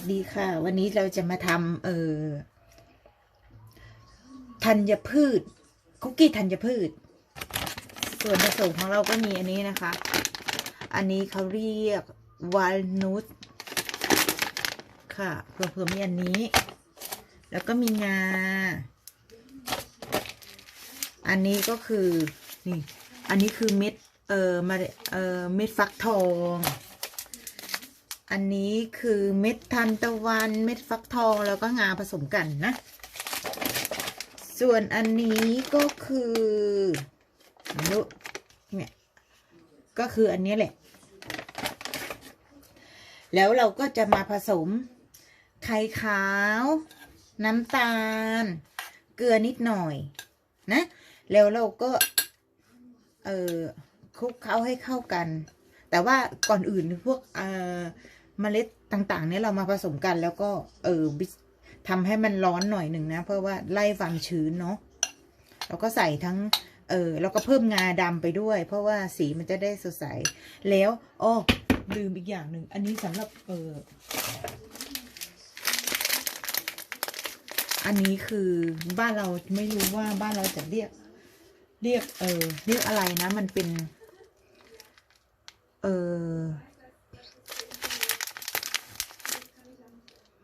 วัสดีค่ะ วันนี้เราจะมาทำเออธัญพืช คุกกี้ธัญพืช ส่วนผสมของเราก็มีอันนี้นะคะ อันนี้เขาเรียกวาลนุตค่ะเผื่อๆมีอันนี้ แล้วก็มีงา อันนี้ก็คือนี่อันนี้คือเม็ดเออมาเออเม็ดฟักทอง อันนี้คือเม็ดทันตะวัน เม็ดฟักทองแล้วก็งาผสมกันนะ ส่วนอันนี้ก็คือไม่รู้เนี่ยก็คืออันนี้แหละ แล้วเราก็จะมาผสมไข่ขาว น้ำตาล เกลือนิดหน่อยนะ แล้วเราก็เออคลุกเคล้าให้เข้ากัน แต่ว่าก่อนอื่นพวกเอ่อ เมล็ดต่างๆ เนี่ยเรามาผสมกันแล้วก็ เออทำให้มันร้อนหน่อยหนึ่งนะ เพื่อว่าไล่ความชื้นเนาะแล้วก็ใส่ทั้ง เออแล้วก็เพิ่มงาดำไปด้วย เพราะว่าสีมันจะได้สดใส แล้วอ้อลืมอีกอย่างหนึ่ง อันนี้สำหรับเอออันนี้คือบ้านเราไม่รู้ว่าบ้านเราจะเรียก เรียก เออเรียกอะไรนะ มันเป็น เออ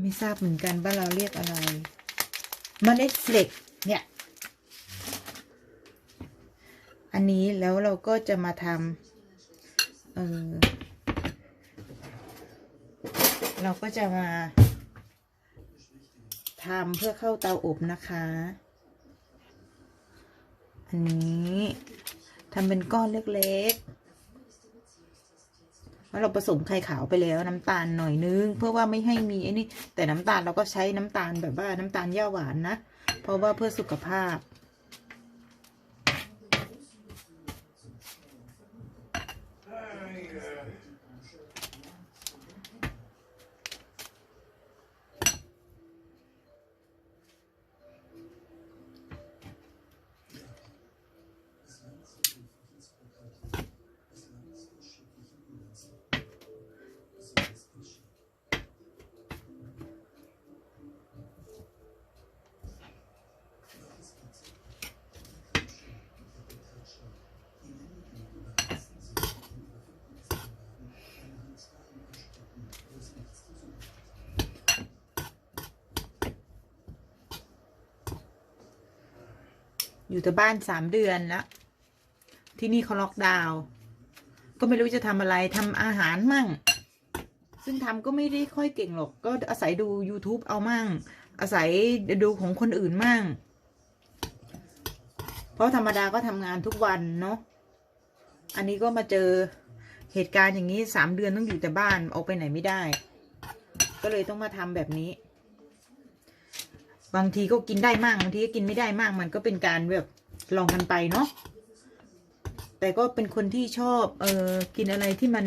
ไม่ทราบเหมือนกันบ้าเราเรียกอะไรเมล็ดเฟล็กเนี่ย อันนี้แล้วเราก็จะมาทำเออเราก็จะมาทำเพื่อเข้าเตาอบนะคะ อันนี้ทำเป็นก้อนเล็กๆ เราผสมไข่ขาวไปแล้วน้ำตาลหน่อยนึง เพื่อว่าไม่ให้มีไอ้นี่แต่น้ำตาลเราก็ใช้น้ำตาลแบบว่าน้ำตาลย่าหวานนะ เพราะว่าเพื่อสุขภาพ อยู่แต่บ้านสามเดือนแล้วที่นี่เขาล็อกดาวน์ก็ไม่รู้จะทำอะไรทำอาหารมั่ง ซึ่งทำก็ไม่ได้ค่อยเก่งหรอก ก็อาศัยดู YouTube เอามั่ง อาศัยดูของคนอื่นมั่ง เพราะธรรมดาก็ทำงานทุกวันเนาะอันนี้ก็มาเจอเหตุการณ์อย่างนี้สามเดือนต้องอยู่แต่บ้านออกไปไหนไม่ได้ ก็เลยต้องมาทำแบบนี้ บางทีก็กินได้มากบางทีก็กินไม่ได้มากมันก็เป็นการแบบลองกันไปเนาะแต่ก็เป็นคนที่ชอบเออกินอะไรที่มัน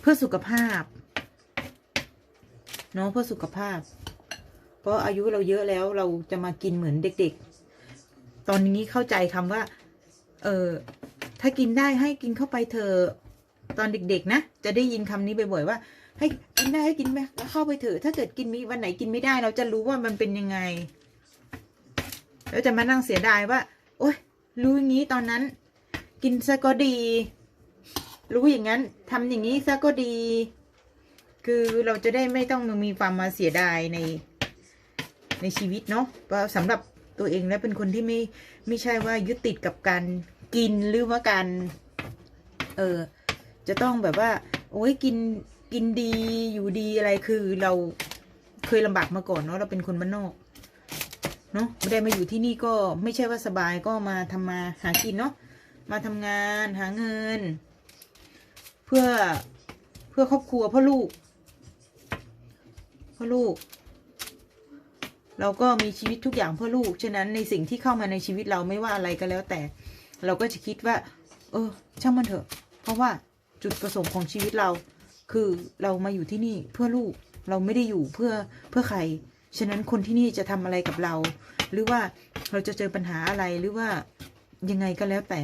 เพื่อสุขภาพเนาะเพื่อสุขภาพ เพราะอายุเราเยอะแล้วเราจะมากินเหมือนเด็ก ๆ ตอนนี้เข้าใจคำว่า เออถ้ากินได้ให้กินเข้าไปเถอตอนเด็ก ๆ นะ จะได้ยินคำนี้บ่อยๆว่า ให้กินได้ให้กินไหมเข้าไปเถอะถ้าเกิดกินมีวันไหนกินไม่ได้ เราจะรู้ว่ามันเป็นยังไงแล้วจะมานั่งเสียดายว่า โอ๊ยรู้อย่างนี้ตอนนั้น กินซะก็ดี รู้อย่างนั้นทำอย่างนี้ซะก็ดี คือเราจะได้ไม่ต้องมีความมาเสียดายในในชีวิตเนาะเพราะสำหรับตัวเองแล้วเป็นคนที่ไม่ไม่ใช่ว่ายึดติดกับการกินหรือว่าการเออจะต้องแบบว่า โอ้ยกิน กินดีอยู่ดีอะไรคือเราเคยลำบากมาก่อนเนาะเราเป็นคนบ้านนอกเนาะไม่ได้มาอยู่ที่นี่ก็ไม่ใช่ว่าสบายก็มาทำมาหากินเนาะมาทำงานหาเงิน เพื่อเพื่อครอบครัวเพื่อลูกเพื่อลูก เราก็มีชีวิตทุกอย่างเพื่อลูกฉะนั้นในสิ่งที่เข้ามาในชีวิตเราไม่ว่าอะไรก็แล้วแต่ เราก็จะคิดว่า เออ ช่างมันเถอะ เพราะว่าจุดประสงค์ของชีวิตเรา คือเรามาอยู่ที่นี่เพื่อลูกเราไม่ได้อยู่เพื่อเพื่อใคร ฉะนั้นคนที่นี่จะทำอะไรกับเรา หรือว่าเราจะเจอปัญหาอะไรหรือว่ายังไงก็แล้วแต่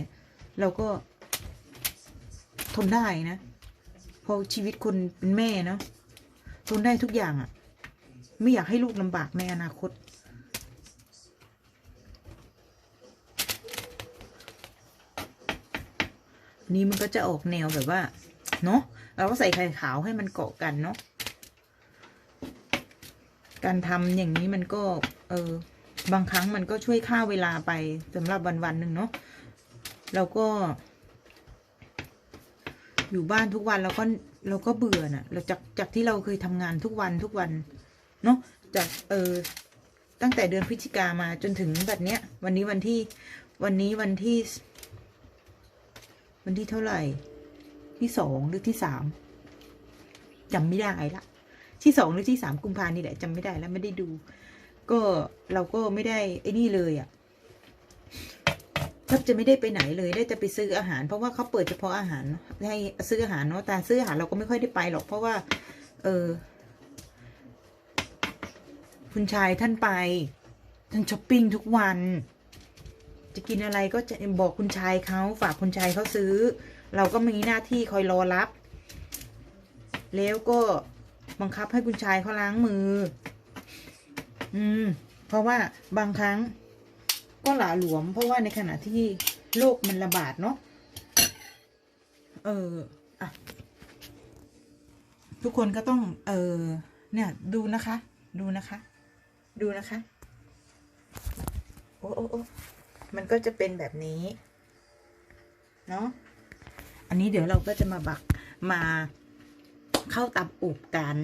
เราก็ ทนได้นะเพราะชีวิตคนเป็นแม่เนาะทนได้ทุกอย่างอะ่ะ ไม่อยากให้ลูกลำบากในอนาคต นี่มันก็จะออกแนวแบบว่า เนาะเราก็ใส่ไข่ขาวให้มันเกาะกันเนาะการทำอย่างนี้มันก็ เออบางครั้งมันก็ช่วยฆ่าเวลาไปสำหรับวันวันหนึ่งเนาะเราก็ อยู่บ้านทุกวันเราก็เราก็เบื่อน่ะ เราจากจากที่เราเคยทำงานทุกวันทุกวัน เนาะจากเออตั้งแต่เดือนพฤศจิกามาจนถึงแบบเนี้ย วันนี้วันที่วันนี้วันที่ วันที่เท่าไหร่ ที่สองหรือที่สามจำไม่ได้ละที่สองหรือที่สามกุมภานี่แหละจำไม่ได้แล้วไม่ได้ดู ก็เราก็ไม่ได้ไอ้นี่เลยอะ่ะแทบจะไม่ได้ไปไหนเลยได้จะไปซื้ออาหาร เพราะว่าเขาเปิดเฉพาะอาหารให้ซื้ออาหารเนาะแต่ซื้ออาหารเราก็ไม่ค่อยได้ไปหรอกเพราะว่า เออคุณชายท่านไปท่านช้อปปิ้งทุกวัน จะกินอะไรก็จะบอกคุณชายเขาฝากคุณชายเขาซื้อ เราก็มีหน้าที่คอยรอรับ แล้วก็บังคับให้คุณชายเขาล้างมือ อืม เพราะว่าบางครั้งก็หละหลวม เพราะว่าในขณะที่โรคมันระบาดเนาะ เอออะทุกคนก็ต้อง เออ เนี่ย ดูนะคะ ดูนะคะ ดูนะคะ โอ้โอ้โอ้มันก็จะเป็นแบบนี้ เนาะ อันนี้เดี๋ยวเราก็จะมาบักมาเข้าตับอบกัน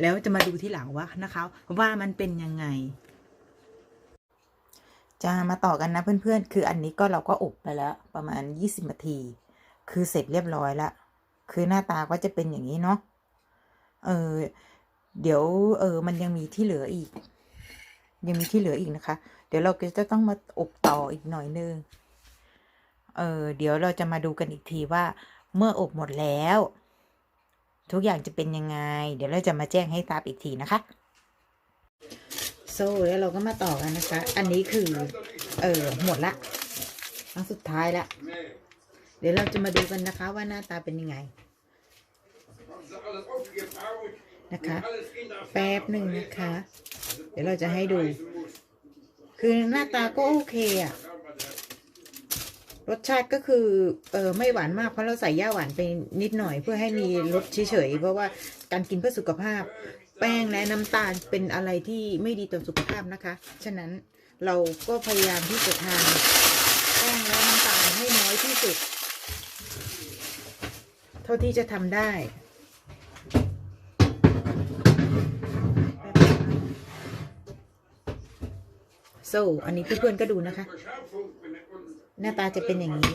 แล้วจะมาดูที่หลังว่านะคะ ว่ามันเป็นยังไงจะมาต่อกันนะเพื่อนๆ คืออันนี้ก็เราก็อบไปแล้ว ประมาณยี่สิบนาที คือเสร็จเรียบร้อยแล้วคือหน้าตาก็จะเป็นอย่างนี้เนาะ เออ เดี๋ยวเออ มันยังมีที่เหลืออีก ยังมีที่เหลืออีกนะคะ เดี๋ยวเราก็จะต้องมาอบต่ออีกหน่อยนึง เออเดี๋ยวเราจะมาดูกันอีกทีว่า เมื่ออบหมดแล้ว ทุกอย่างจะเป็นยังไง เดี๋ยวเราจะมาแจ้งให้ทราบอีกทีนะคะโซ่แล้วเราก็มาต่อกันนะคะ อันนี้คือ เออหมดละครั้งสุดท้ายละเดี๋ยวเราจะมาดูกันนะคะว่าหน้าตาเป็นยังไงนะคะ แป๊บหนึ่งนะคะ เดี๋ยวเราจะให้ดู คือหน้าตาก็โอเคอะ รสชาติก็คือเออไม่หวานมากเพราะเราใส่ย่าหวานไปนิดหน่อยเพื่อให้มีรสเฉยๆเพราะว่าการกินเพื่อสุขภาพ แป้งและน้ำตาลเป็นอะไรที่ไม่ดีต่อสุขภาพนะคะ ฉะนั้นเราก็พยายามที่จะทานแป้งและน้ำตาลให้น้อยที่สุด เท่าที่จะทำได้โซ่อันนี้เพื่อนๆก็ดูนะคะ หน้าตาจะเป็นอย่างนี้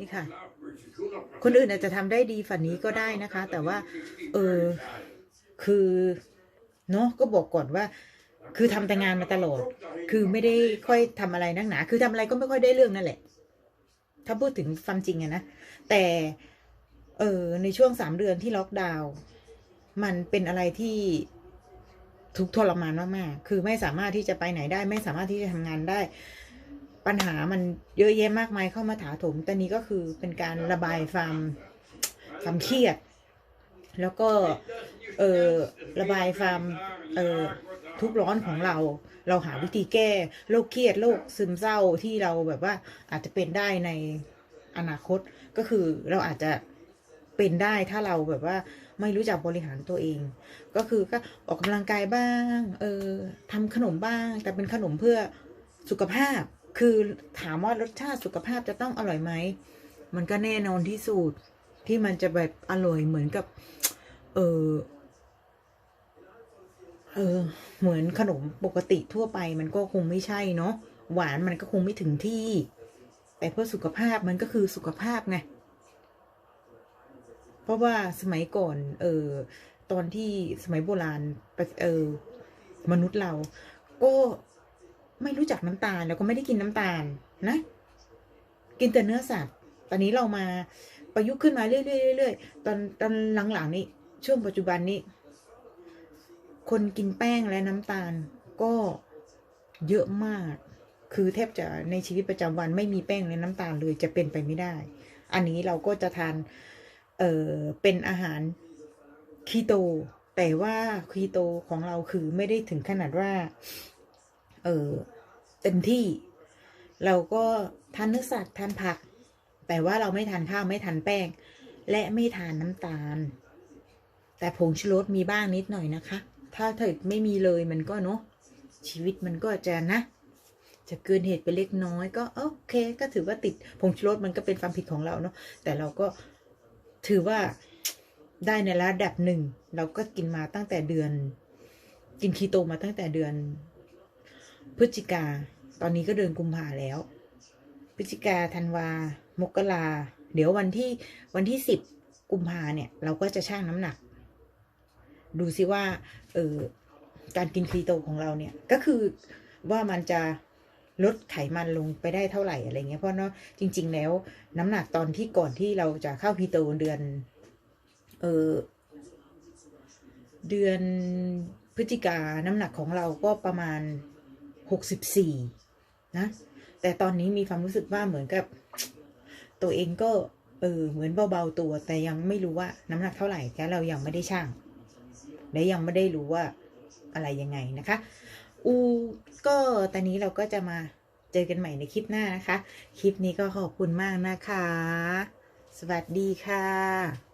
นี่ค่ะ คนอื่นอาจจะทำได้ดีฝันนี้ก็ได้นะคะ แต่ว่า เออ คือเนาะก็บอกก่อนว่า คือทำแต่งานมาตลอด คือไม่ได้ค่อยทำอะไรนักหนา คือทำอะไรก็ไม่ค่อยได้เรื่องนั่นแหละ ถ้าพูดถึงความจริงอะนะ แต่ เออในช่วงสามเดือนที่ล็อกดาวน์ มันเป็นอะไรที่ทุกทรมานมากๆ คือไม่สามารถที่จะไปไหนได้ ไม่สามารถที่จะทำงานได้ ปัญหามันเยอะแยะมากมายเข้ามาถาโถมแต่นี้ก็คือเป็นการระบายความความเครียด แล้วก็เออระบายความเออทุกร้อนของเรา เราหาวิธีแก้โรคเครียดโรคซึมเศร้าที่เราแบบว่าอาจจะเป็นได้ในอนาคตก็คือเราอาจจะเป็นได้ถ้าเราแบบว่าไม่รู้จักบริหารตัวเอง ก็คือก็ออกกำลังกายบ้าง เออทำขนมบ้าง แต่เป็นขนมเพื่อสุขภาพ คือถามว่ารสชาติสุขภาพจะต้องอร่อยไหม มันก็แน่นอนที่สุดที่มันจะแบบอร่อยเหมือนกับ เออเออ เหมือนขนมปกติทั่วไปมันก็คงไม่ใช่เนาะหวานมันก็คงไม่ถึงที่ แต่เพื่อสุขภาพมันก็คือสุขภาพไงเพราะว่าสมัยก่อน เออตอนที่สมัยโบราณเออมนุษย์เรา ก็ ไม่รู้จักน้ำตาลแล้วก็ไม่ได้กินน้ำตาลนะ กินแต่เนื้อสัตว์ ตอนนี้เรามาประยุกต์ขึ้นมาเรื่อยๆๆตอนตอนหลังๆนี้ช่วงปัจจุบันนี้ คนกินแป้งและน้ำตาลก็เยอะมาก คือแทบจะในชีวิตประจำวันไม่มีแป้งและน้ำตาลเลยจะเป็นไปไม่ได้ อันนี้เราก็จะทานเออเป็นอาหารคีโต แต่ว่าคีโตของเราคือไม่ได้ถึงขนาดว่า เออ เต็มที่ เราก็ทานเนื้อสัตว์ทานผัก แต่ว่าเราไม่ทานข้าวไม่ทานแป้ง และไม่ทานน้ำตาล แต่ผงชูรสมีบ้างนิดหน่อยนะคะ ถ้าเถิดไม่มีเลยมันก็เนาะชีวิตมันก็จะนะ จะเกินเหตุไปเล็กน้อยก็โอเคก็ถือว่าติดผงชูรสมันก็เป็นความผิดของเราเนาะแต่เราก็ถือว่าได้ในระดับหนึ่ง เราก็กินมาตั้งแต่เดือน กินคีโตมาตั้งแต่เดือน พฤศจิกา ตอนนี้ก็เดือนกุมภาแล้วพฤศจิกาธันวา มกราเดี๋ยววันที่วันที่สิบกุมภาเนี่ย เราก็จะชั่งน้ำหนัก ดูซิว่า เออการกินคีโตของเราเนี่ย ก็คือว่ามันจะลดไขมันลงไปได้เท่าไหร่อะไรเงี้ยเพราะเนาะจริง ๆ แล้ว น้ำหนักตอนที่ก่อนที่เราจะเข้าคีโตเดือน เออเดือนพฤศจิกาน้ำหนักของเราก็ประมาณ หกสิบสี่นะ แต่ตอนนี้มีความรู้สึกว่าเหมือนกับ ตัวเองก็ เออ เหมือนเบาๆตัว แต่ยังไม่รู้ว่าน้ำหนักเท่าไหร่แค่เรายังไม่ได้ช่างและยังไม่ได้รู้ว่าอะไรยังไงนะคะ อูก็ตอนนี้เราก็จะมาเจอกันใหม่ในคลิปหน้านะคะ คลิปนี้ก็ขอบคุณมากนะคะ สวัสดีค่ะ